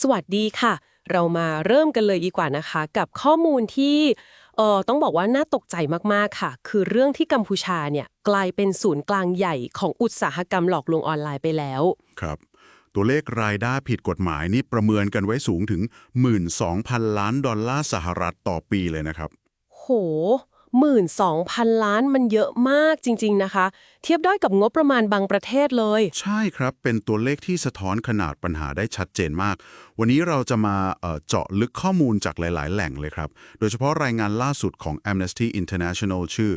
สวัสดีค่ะ เรามาเริ่มกันเลยดีกว่านะคะ กับข้อมูลที่เอ่อต้องบอกว่าน่าตกใจมากๆค่ะ คือเรื่องที่กัมพูชาเนี่ยกลายเป็นศูนย์กลางใหญ่ของอุตสาหกรรมหลอกลวงออนไลน์ไปแล้ว ครับ ตัวเลขรายได้ผิดกฎหมายนี่ประเมินกันไว้สูงถึง 12,000 ล้านดอลลาร์สหรัฐต่อปีเลยนะครับ โห หมื่นสองพันล้านมันเยอะมากจริง ๆ นะคะ เทียบได้กับงบประมาณบางประเทศเลย ใช่ครับ เป็นตัวเลขที่สะท้อนขนาดปัญหาได้ชัดเจนมาก วันนี้เราจะมาเอ่อเจาะลึกข้อมูลจากหลาย ๆ แหล่งเลยครับ โดยเฉพาะรายงานล่าสุดของ Amnesty International ชื่อ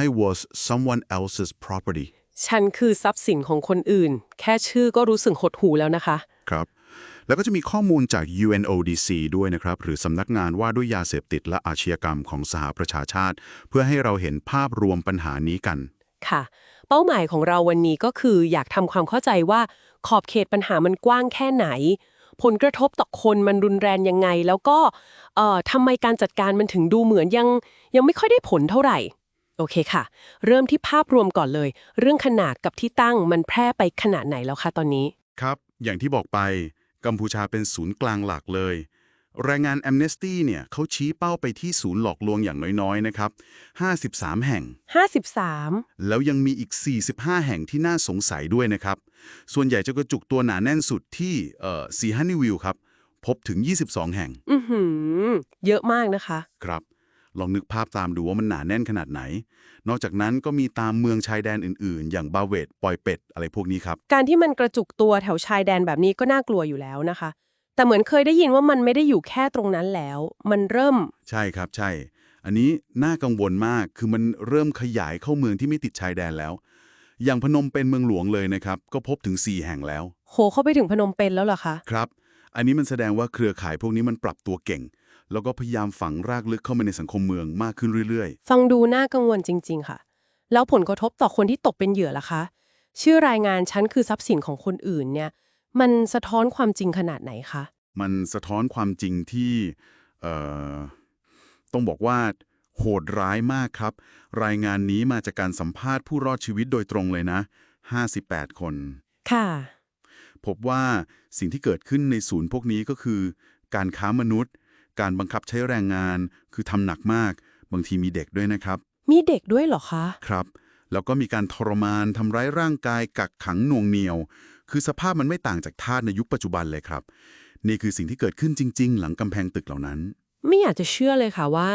I was someone else's property ฉันคือทรัพย์สินของคนอื่น แค่ชื่อก็รู้สึกหดหูแล้วนะคะ ครับ แล้วก็จะมีข้อมูลจาก UNODC ด้วยนะครับ หรือสำนักงานว่าด้วยยาเสพติดและอาชญากรรมของสหประชาชาติ เพื่อให้เราเห็นภาพรวมปัญหานี้กัน ค่ะ เป้าหมายของเราวันนี้ก็คืออยากทำความเข้าใจว่าขอบเขตปัญหามันกว้างแค่ไหน ผลกระทบต่อคนมันรุนแรงยังไง แล้วก็เอ่อทำไมการจัดการมันถึงดูเหมือนยังยังไม่ค่อยได้ผลเท่าไหร่โอเคค่ะ เริ่มที่ภาพรวมก่อนเลย เรื่องขนาดกับที่ตั้งมันแพร่ไปขนาดไหนแล้วคะตอนนี้ ครับ อย่างที่บอกไป กัมพูชาเป็นศูนย์กลางหลักเลยรายงาน Amnesty เนี่ยเขาชี้เป้าไปที่ศูนย์หลอกลวงอย่างน้อยๆนะครับ 53 แห่ง 53 แล้วยังมีอีก 45 แห่งที่น่าสงสัยด้วยนะครับ ส่วนใหญ่จะกระจุกตัวหนาแน่นสุดที่เอ่อซีฮันนิวิลครับ พบถึง 22 แห่ง อือหือ เยอะมากนะคะ ครับ ลองนึกภาพตามดูว่ามันหนาแน่นขนาดไหน นอกจากนั้นก็มีตามเมืองชายแดนอื่น ๆ อย่างบาเวตปอยเป็ด อะไรพวกนี้ครับ การที่มันกระจุกตัวแถวชายแดนแบบนี้ก็น่ากลัวอยู่แล้วนะคะ แต่เหมือนเคยได้ยินว่ามันไม่ได้อยู่แค่ตรงนั้นแล้ว มันเริ่ม ใช่ครับ ใช่ อันนี้น่ากังวลมาก คือมันเริ่มขยายเข้าเมืองที่ไม่ติดชายแดนแล้ว อย่างพนมเป็นเมืองหลวงเลยนะครับ ก็พบถึง 4 แห่งแล้ว โห เข้าไปถึงพนมเปญแล้วเหรอคะ ครับ อันนี้มันแสดงว่าเครือข่ายพวกนี้มันปรับตัวเก่ง แล้วก็พยายามฝังรากลึกเข้ามาในสังคมเมืองมากขึ้นเรื่อยฟังดูน่ากังวลจริง ๆ ค่ะ แล้วผลกระทบต่อคนที่ตกเป็นเหยื่อล่ะคะ ชื่อรายงานฉันคือทรัพย์สินของคนอื่นเนี่ย มันสะท้อนความจริงขนาดไหนคะ ๆ มันสะท้อนความจริงที่เอ่อต้องบอกว่าโหดร้ายมากครับ รายงานนี้มาจากการสัมภาษณ์ผู้รอดชีวิตโดยตรงเลยนะ 58 คน ค่ะ พบว่าสิ่งที่เกิดขึ้นในศูนย์พวกนี้ก็คือ การค้ามนุษย์ การบังคับใช้แรงงาน คือทำหนักมาก บางทีมีเด็กด้วยนะครับ มีเด็กด้วยเหรอคะ ครับ แล้วก็มีการทรมานทำร้ายร่างกายกักขังหน่วงเหนียว คือสภาพมันไม่ต่างจากทาสในยุคปัจจุบันเลยครับ นี่คือสิ่งที่เกิดขึ้นจริง ๆ หลังกำแพงตึกเหล่านั้น ไม่อยากจะเชื่อเลยค่ะว่า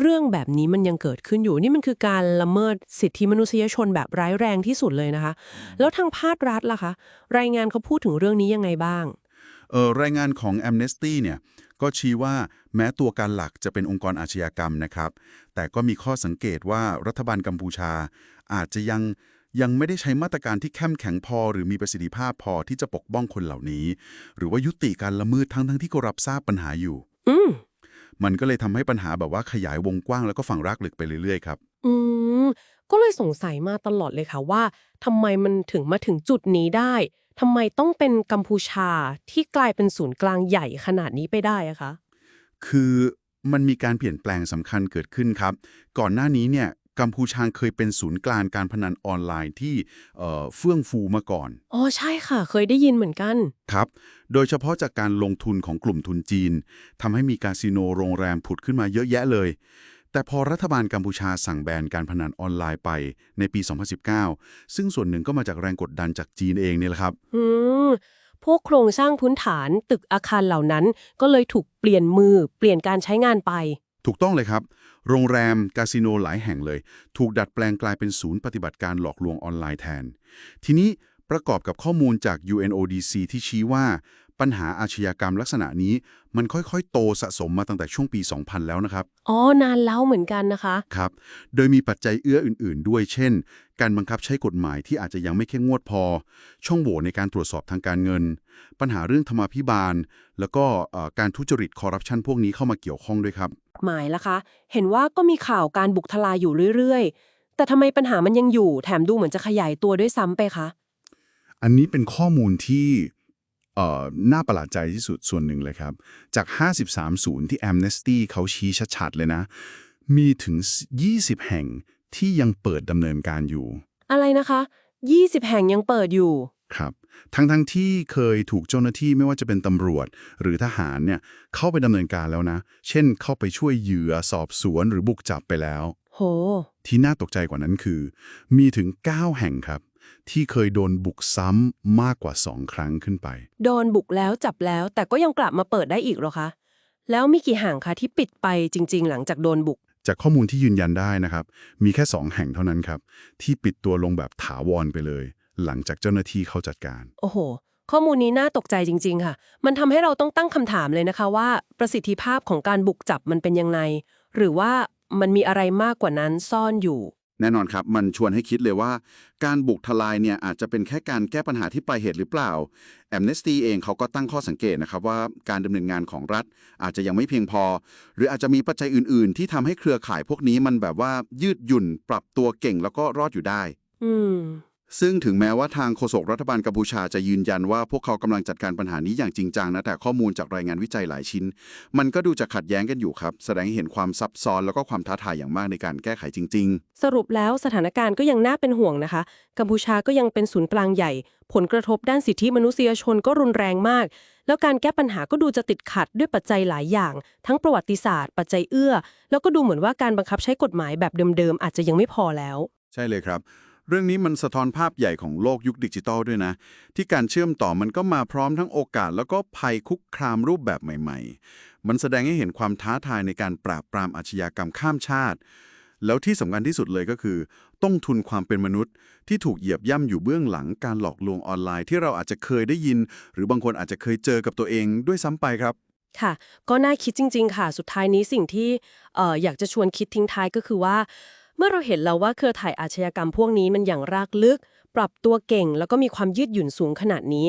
เรื่องแบบนี้มันยังเกิดขึ้นอยู่นี่มันคือการละเมิดสิทธิมนุษยชนแบบร้ายแรงที่สุดเลยนะคะ แล้วทางภาครัฐล่ะคะ รายงานเขาพูดถึงเรื่องนี้ยังไงบ้างเอ่อรายงานของ Amnesty เนี่ยก็ชี้ว่าแม้ตัวการหลักจะเป็นองค์กรอาชญากรรมนะครับ แต่ก็มีข้อสังเกตว่ารัฐบาลกัมพูชา อาจจะยังยังไม่ได้ใช้มาตรการที่เข้มแข็งพอ หรือมีประสิทธิภาพพอที่จะปกป้องคนเหล่านี้ หรือว่ายุติการละเมิดทั้งทั้งที่ก็รับทราบปัญหาอยู่ อืมมันก็เลยทำให้ปัญหาแบบว่าขยายวงกว้างแล้วก็ฝังรากลึกไปเรื่อยๆครับ อืมก็เลยสงสัยมาตลอดเลยค่ะว่าทำไมมันถึงมาถึงจุดนี้ได้ทำไมต้องเป็นกัมพูชาที่กลายเป็นศูนย์กลางใหญ่ขนาดนี้ไปได้อะคะคือมันมีการเปลี่ยนแปลงสำคัญเกิดขึ้นครับ ก่อนหน้านี้เนี่ยกัมพูชาเคยเป็นศูนย์กลางการพนันออนไลน์ที่เอ่อเฟื่องฟูมาก่อน อ๋อใช่ค่ะ เคยได้ยินเหมือนกัน ครับ โดยเฉพาะจากการลงทุนของกลุ่มทุนจีนทำให้มีคาสิโนโรงแรมผุดขึ้นมาเยอะแยะเลย แต่พอรัฐบาลกัมพูชาสั่งแบนการพนันออนไลน์ไปในปี 2019 ซึ่งส่วนหนึ่งก็มาจากแรงกดดันจากจีนเองเนี่ยแหละครับ อืม พวกโครงสร้างพื้นฐานตึกอาคารเหล่านั้นก็เลยถูกเปลี่ยนมือเปลี่ยนการใช้งานไป ถูกต้องเลยครับ โรงแรมคาสิโนหลายแห่งเลย ถูกดัดแปลงกลายเป็นศูนย์ปฏิบัติการหลอกลวงออนไลน์แทน ทีนี้ประกอบกับข้อมูลจาก UNODC ที่ชี้ว่า ปัญหาอาชญากรรมลักษณะนี้ มันค่อยๆ โตสะสมมาตั้งแต่ช่วงปี 2000 แล้วนะครับ อ๋อ นานแล้วเหมือนกันนะคะ ครับ โดยมีปัจจัยเอื้ออื่น ๆ ด้วย เช่น การบังคับใช้กฎหมายที่อาจจะยังไม่เข้มงวดพอ ช่องโหว่ในการตรวจสอบทางการเงิน ปัญหาเรื่องธรรมาภิบาล แล้วก็เอ่อการทุจริตคอร์รัปชันพวกนี้เข้ามาเกี่ยวข้องด้วยครับ หมายล่ะคะ เห็นว่าก็มีข่าวการบุกทลายอยู่เรื่อยๆ แต่ทำไมปัญหามันยังอยู่ แถมดูเหมือนจะขยายตัวด้วยซ้ำไปคะ อันนี้เป็นข้อมูลที่เอ่อ น่าประหลาดใจที่สุดส่วนหนึ่งเลยครับ จาก 53 ศูนย์ที่ Amnesty เขาชี้ชัดๆเลยนะ มีถึง 20 แห่งที่ยังเปิดดำเนินการอยู่ อะไรนะคะ 20 แห่งยังเปิดอยู่ครับทั้งทั้งๆที่เคยถูกเจ้าหน้าที่ไม่ว่าจะเป็นตำรวจหรือทหารเนี่ยเข้าไปดำเนินการแล้วนะ เช่นเข้าไปช่วยเหยื่อสอบสวนหรือบุกจับไปแล้ว โห ที่น่าตกใจกว่านั้นคือ มีถึง 9 แห่งครับ ที่เคยโดนบุกซ้ำมากกว่า2ครั้งขึ้นไป โดนบุกแล้วจับแล้ว แต่ก็ยังกลับมาเปิดได้อีกเหรอคะ แล้วมีกี่ห่างคะที่ปิดไปจริง ๆ หลังจากโดนบุก จากข้อมูลที่ยืนยันได้นะครับ มีแค่ 2 แห่งเท่านั้นครับ ที่ปิดตัวลงแบบถาวรไปเลย หลังจากเจ้าหน้าที่เข้าจัดการ โอ้โห ข้อมูลนี้น่าตกใจจริง ๆ ค่ะ มันทำให้เราต้องตั้งคำถามเลยนะคะว่า ประสิทธิภาพของการบุกจับมันเป็นยังไงหรือว่ามันมีอะไรมากกว่านั้นซ่อนอยู่ แน่นอนครับ มันชวนให้คิดเลยว่า การบุกทลายเนี่ยอาจจะเป็นแค่การแก้ปัญหาที่ปลายเหตุหรือเปล่าแอมเนสตีเองเขาก็ตั้งข้อสังเกตนะครับว่าการดำเนินงานของรัฐ อาจจะยังไม่เพียงพอ หรืออาจจะมีปัจจัยอื่น ๆ ที่ทำให้เครือข่ายพวกนี้มันแบบว่ายืดหยุ่นปรับตัวเก่งแล้วก็รอดอยู่ได้ อืม ซึ่งถึงแม้ว่าทางโฆษกรัฐบาลกัมพูชาจะยืนยันว่าพวกเขากำลังจัดการปัญหานี้อย่างจริงจังนะแต่ข้อมูลจากรายงานวิจัยหลายชิ้น มันก็ดูจะขัดแย้งกันอยู่ครับ แสดงให้เห็นความซับซ้อนแล้วก็ความท้าทายอย่างมากในการแก้ไขจริง ๆ สรุปแล้วสถานการณ์ก็ยังน่าเป็นห่วงนะคะ กัมพูชาก็ยังเป็นศูนย์กลางใหญ่ ผลกระทบด้านสิทธิมนุษยชนก็รุนแรงมาก แล้วการแก้ปัญหาก็ดูจะติดขัดด้วยปัจจัยหลายอย่าง ทั้งประวัติศาสตร์ ปัจจัยเอื้อ แล้วก็ดูเหมือนว่าการบังคับใช้กฎหมายแบบเดิมๆอาจจะยังไม่พอแล้ว ใช่เลยครับ เรื่องนี้มันสะท้อนภาพใหญ่ของโลกยุคดิจิทัลด้วยนะ ที่การเชื่อมต่อมันก็มาพร้อมทั้งโอกาส แล้วก็ภัยคุกคามรูปแบบใหม่ ๆ มันแสดงให้เห็นความท้าทายในการปราบปรามอาชญากรรมข้ามชาติ แล้วที่สำคัญที่สุดเลยก็คือ ต้นทุนความเป็นมนุษย์ ที่ถูกเหยียบย่ำอยู่เบื้องหลังการหลอกลวงออนไลน์ ที่เราอาจจะเคยได้ยิน หรือบางคนอาจจะเคยเจอกับตัวเองด้วยซ้ำไปครับค่ะ ก็น่าคิดจริง ๆ ค่ะ สุดท้ายนี้สิ่งที่อออยากจะชวนคิดทิ้งท้ายก็คือว่า มื่อเราเห็นแล้วว่าเครือข่ายอาชญากรรมพวกนี้มันอย่างรากลึก ปรับตัวเก่ง แล้วก็มีความยืดหยุ่นสูงขนาดนี้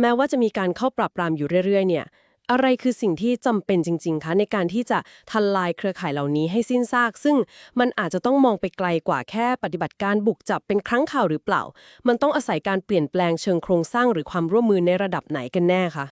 แม้ว่าจะมีการเข้าปราบปรามอยู่เรื่อยๆ เนี่ย อะไรคือสิ่งที่จำเป็นจริง ๆ คะ ในการที่จะทลายเครือข่ายเหล่านี้ให้สิ้นซาก ซึ่งมันอาจจะต้องมองไปไกลกว่าแค่ปฏิบัติการบุกจับเป็นครั้งข่าวหรือเปล่า มันต้องอาศัยการเปลี่ยนแปลงเชิงโครงสร้างหรือความร่วมมือในระดับไหนกันแน่คะ